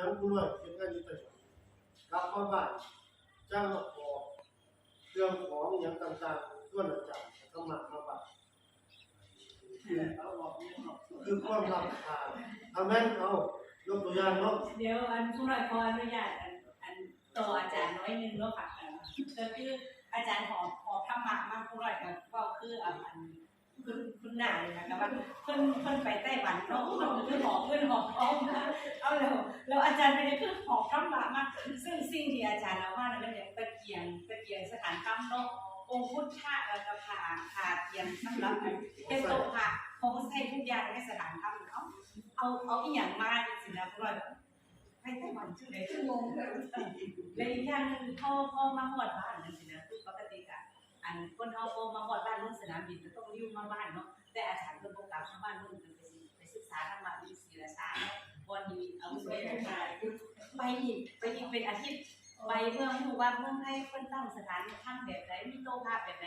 ยังผู้น้อยเป็นงานยุติธรรมกลับมาบ้านจ้างมาขอเครื่องของอย่างต่างๆส่วนอาจารย์ก็มามาบ้านคือความรับทานเอาแม่นเอายกตัวอย่างเนาะเดี๋ยวอันผู้น้อยขออนุญาตอันอันต่ออาจารย์น้อยนึงเนาะค่ะเอ่อก็คืออาจารย์หอหอธรรมะมากผู้น้อยก็คืออันคุณคุณหน้าเลยนะคะว่าเพิ่นเพิ่นไปไต้หวันเนาะเพิ่นหอท้องนะเอาแล้วแล้วอารย์ไปได้คือหอธรรมะมากซึ่งสิ่งที่อาจารย์เอาว่านั่นก็อย่างตะเกียงตะเกียงสถานธรรมเนาะองค์พุทธะแล้วก็ผ่าผาเทียมสำหรับเป็นโตค่ะของใช้ทุกอย่างในสถานธรรมเนาเอาเอาอีหยังมาจังซี่นะผู้น้อยไปไต้หวันชื่อไหนชั่วโมงและอีกอย่างหนึ่งพ่อพ่อมาหอดบ้านนั่นสินะคือปกติอะอันคนเฮาพอมาหอดบ้านรุ่นสนามบินจะต้องยิ้วมาบ้านเนาะแต่อา อีกเอาสวยงามไปอีกไปอีกเป็นอาทิตย์ไปเมืองฮู้ว่าเมืองไทยเพิ่นตั้งสถานที่ทำแบบไหนมีโต๊ะภาพแบบไหน